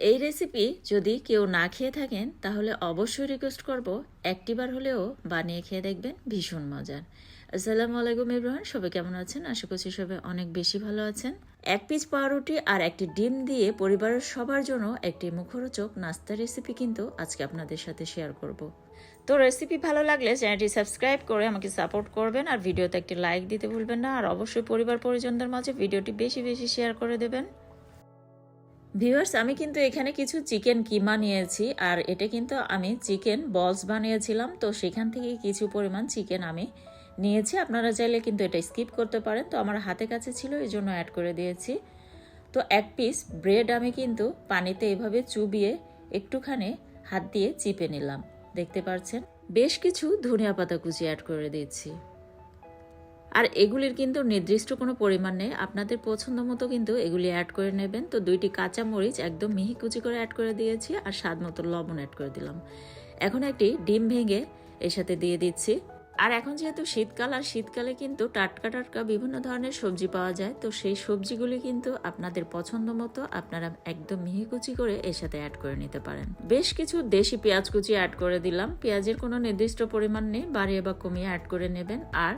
এই রেসিপি যদি কেউ না খেয়ে থাকেন, তাহলে অবশ্যই রিকোয়েস্ট করব একটিবার হলেও বানিয়ে খেয়ে দেখবেন, ভীষণ মজার। আসসালামু আলাইকুম ইব্রাহিম সবাই কেমন আছেন? আশা করছি সবাই অনেক বেশি ভালো আছেন। এক পিস পাউরুটি আর একটি ডিম দিয়ে পরিবারের সবার জন্য একটি মুখরোচক নাস্তার রেসিপি কিন্তু আজকে আপনাদের সাথে শেয়ার করব। তো রেসিপি ভালো লাগলে চ্যানেলটি সাবস্ক্রাইব করে আমাকে সাপোর্ট করবেন আর ভিডিওতে একটি লাইক দিতে ভুলবেন না। আর অবশ্যই পরিবার পরিজনদের মাঝে ভিডিওটি বেশি বেশি শেয়ার করে দেবেন। ভিউয়ার্স, আমি কিন্তু এখানে কিছু চিকেন কিমা নিয়েছি, আর এটা কিন্তু আমি চিকেন বলস বানিয়েছিলাম, তো সেখান থেকে কিছু পরিমাণ চিকেন আমি নিয়েছি। আপনারা চাইলে কিন্তু এটা স্কিপ করতে পারেন, তো আমার হাতে কাছে ছিল, এই জন্য অ্যাড করে দিয়েছি। তো এক পিস ব্রেড আমি কিন্তু পানিতে এভাবে চুবিয়ে একটুখানি হাত দিয়ে চিপে নিলাম, দেখতে পাচ্ছেন বেশ কিছু ধনিয়া পাতা কুচি অ্যাড করে দিয়েছি। আর এগুলির কিন্তু নির্দিষ্ট কোনো পরিমাণ নেই। আপনাদের পছন্দ মতো কিন্তু এগুলি অ্যাড করে নেবেন। তো দুইটি কাঁচা মরিচ একদম মিহি কুচি করে অ্যাড করে দিয়েছি আর স্বাদ মতো লবণ অ্যাড করে দিলাম। এখন একটি ডিম ভেঙে এর সাথে দিয়ে দিচ্ছি। আর এখন যেহেতু শীতকাল, আর শীতকালে কিন্তু টাটকা টাটকা বিভিন্ন ধরনের সবজি পাওয়া যায়, তো সেই সবজিগুলি কিন্তু আপনাদের পছন্দ মতো আপনারা একদম মিহি কুচি করে এর সাথে অ্যাড করে নিতে পারেন। বেশ কিছু দেশি পেঁয়াজ কুচি অ্যাড করে দিলাম। পেঁয়াজের কোনো নির্দিষ্ট পরিমাণ নেই, বাড়িয়ে বা কমিয়ে অ্যাড করে নেবেন। আর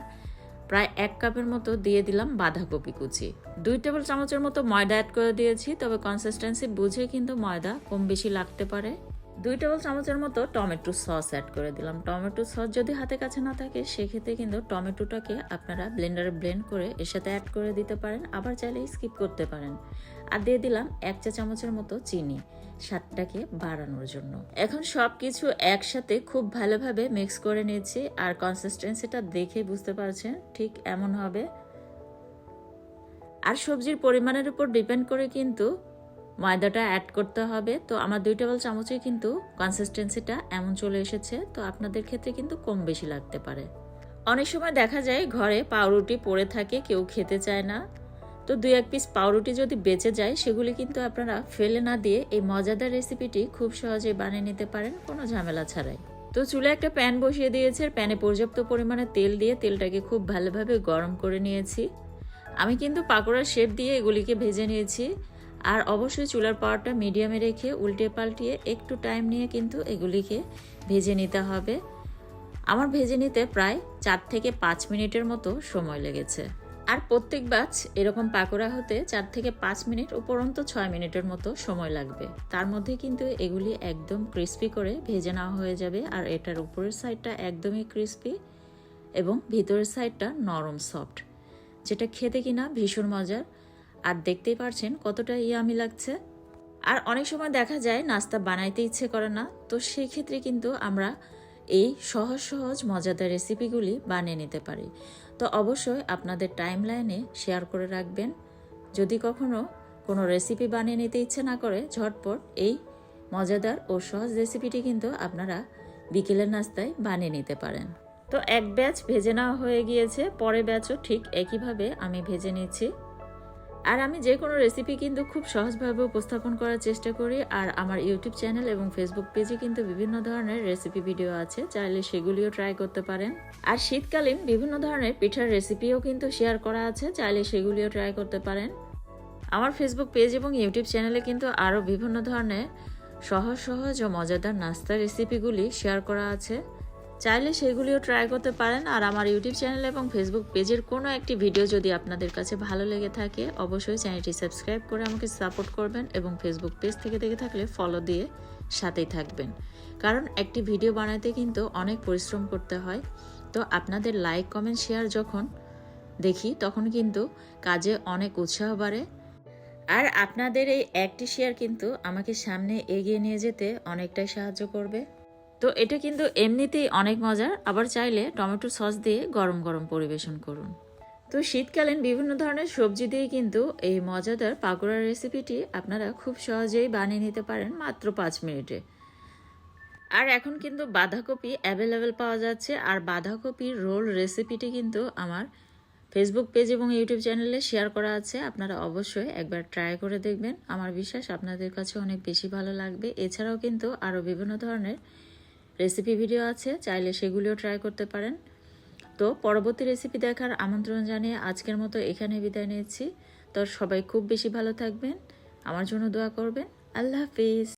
প্রায় এক কাপের মতো দিয়ে দিলাম বাঁধাকপি কুচি। দুই টেবিল চামচের মতো ময়দা অ্যাড করে দিয়েছি, তবে কনসিস্টেন্সি বুঝে কিন্তু ময়দা কম বেশি লাগতে পারে। দুই টেবিল চামচের মতো টমেটো সস অ্যাড করে দিলাম। টমেটো সস যদি হাতে কাছে না থাকে, সেক্ষেত্রে কিন্তু টমেটোটাকে আপনারা ব্লেন্ডারে ব্লেন্ড করে এর সাথে অ্যাড করে দিতে পারেন, আবার চাইলে স্কিপ করতে পারেন। আর দিয়ে দিলাম এক চা চামচের মতো চিনি, স্বাদটাকে বাড়ানোর জন্য। এখন সব কিছু একসাথে খুব ভালোভাবে মিক্স করে নিয়েছি, আর কনসিস্টেন্সিটা দেখে বুঝতে পারছেন, ঠিক এমন হবে। আর সবজির পরিমাণের উপর ডিপেন্ড করে কিন্তু ময়দাটা অ্যাড করতে হবে। তো আমার দুই টেবিল চামচে কিন্তু কনসিস্টেন্সিটা এমন চলে এসেছে, তো আপনাদের ক্ষেত্রে কিন্তু কম বেশি লাগতে পারে। অনেক সময় দেখা যায় ঘরে পাউরুটি পড়ে থাকে, কেউ খেতে চায় না। তো দুই এক পিস পাউরুটি যদি বেঁচে যায়, সেগুলি কিন্তু আপনারা ফেলে না দিয়ে এই মজাদার রেসিপিটি খুব সহজে বানিয়ে নিতে পারেন, কোনো ঝামেলা ছাড়াই। তো চুলে একটা প্যান বসিয়ে দিয়েছে প্যানে পর্যাপ্ত পরিমাণে তেল দিয়ে তেলটাকে খুব ভালোভাবে গরম করে নিয়েছি। আমি কিন্তু পাকোড়ার শেপ দিয়ে এগুলিকে ভেজে নিয়েছি। আর অবশ্যই চুলার পাওয়ারটা মিডিয়ামে রেখে উল্টে পাল্টিয়ে একটু টাইম নিয়ে কিন্তু এগুলিকে ভেজে নিতে হবে। আমার ভেজে নিতে প্রায় চার থেকে পাঁচ মিনিটের মতো সময় লেগেছে। আর প্রত্যেক ব্যাচ এরকম পাকোড়া হতে চার থেকে পাঁচ মিনিট উপরন্ত ছয় মিনিটের মতো সময় লাগবে। তার মধ্যে কিন্তু এগুলি একদম ক্রিস্পি করে ভেজে নেওয়া হয়ে যাবে আর এটার উপরের সাইডটা একদমই ক্রিস্পি এবং ভিতরের সাইডটা নরম সফট যেটা খেতে কিনা ভীষণ মজার। আর দেখতেই পারছেন কতটা ইয়ামি লাগছে। আর অনেক সময় দেখা যায় নাস্তা বানাইতে ইচ্ছে করে না, তো সেই ক্ষেত্রে কিন্তু আমরা এই সহজ সহজ মজাদার রেসিপিগুলি বানিয়ে নিতে পারি। তো অবশ্যই আপনাদের টাইম লাইনে শেয়ার করে রাখবেন। যদি কখনো কোনো রেসিপি বানিয়ে নিতে ইচ্ছে না করে, ঝটপট এই মজাদার ও সহজ রেসিপিটি কিন্তু আপনারা বিকেলের নাস্তায় বানিয়ে নিতে পারেন। তো এক ব্যাচ ভেজে নেওয়া হয়ে গিয়েছে, পরের ব্যাচও ঠিক একইভাবে আমি ভেজে নিচ্ছি। আর আমি যে কোনো রেসিপি কিন্তু খুব সহজভাবে উপস্থাপন করার চেষ্টা করি। আর আমার ইউটিউব চ্যানেল এবং ফেসবুক পেজে কিন্তু বিভিন্ন ধরনের রেসিপি ভিডিও আছে, চাইলে সেগুলিও ট্রাই করতে পারেন। আর শীতকালীন বিভিন্ন ধরনের পিঠার রেসিপিও কিন্তু শেয়ার করা আছে, চাইলে সেগুলিও ট্রাই করতে পারেন। আমার ফেসবুক পেজ এবং ইউটিউব চ্যানেলে কিন্তু আরও বিভিন্ন ধরনের সহজ সহজ ও মজাদার নাস্তার রেসিপিগুলি শেয়ার করা আছে। চাইলে সেগুলিও ট্রাই করতে পারেন। আর আমার ইউটিউব চ্যানেল এবং ফেসবুক পেজের কোনো একটি ভিডিও যদি আপনাদের কাছে ভালো লেগে থাকে, অবশ্যই চ্যানেলটি সাবস্ক্রাইব করে আমাকে সাপোর্ট করবেন এবং ফেসবুক পেজ থেকে দেখে থাকলে ফলো দিয়ে সাথেই থাকবেন। কারণ একটি ভিডিও বানাতে কিন্তু অনেক পরিশ্রম করতে হয়। তো আপনাদের লাইক কমেন্ট শেয়ার যখন দেখি, তখন কিন্তু কাজে অনেক উৎসাহ বাড়ে। আর আপনাদের এই একটি শেয়ার কিন্তু আমাকে সামনে এগিয়ে নিয়ে যেতে অনেকটাই সাহায্য করবে। তো এটা কিন্তু এমনিতেই অনেক মজার, আবার চাইলে টমেটো সস দিয়ে গরম গরম পরিবেশন করুন। তো শীতকালীন বিভিন্ন ধরনের সবজি দিয়ে কিন্তু এই মজাদার পাকোড়ার রেসিপিটি আপনারা খুব সহজেই বানিয়ে নিতে পারেন মাত্র পাঁচ মিনিটে। আর এখন কিন্তু বাঁধাকপি অ্যাভেলেবেল পাওয়া যাচ্ছে, আর বাঁধাকপির রোল রেসিপিটি কিন্তু আমার ফেসবুক পেজ এবং ইউটিউব চ্যানেলে শেয়ার করা আছে, আপনারা অবশ্যই একবার ট্রাই করে দেখবেন। আমার বিশ্বাস আপনাদের কাছে অনেক বেশি ভালো লাগবে। এছাড়াও কিন্তু আরও বিভিন্ন ধরনের রেসিপি ভিডিও আছে, চাইলে সেগুলিও ট্রাই করতে পারেন। তো পরবর্তী রেসিপি দেখার আমন্ত্রণ জানিয়ে আজকের মতো এখানে বিদায় নিয়েছি তো সবাই খুব বেশি ভালো থাকবেন। আমার জন্য দোয়া করবেন। আল্লাহ হাফিজ।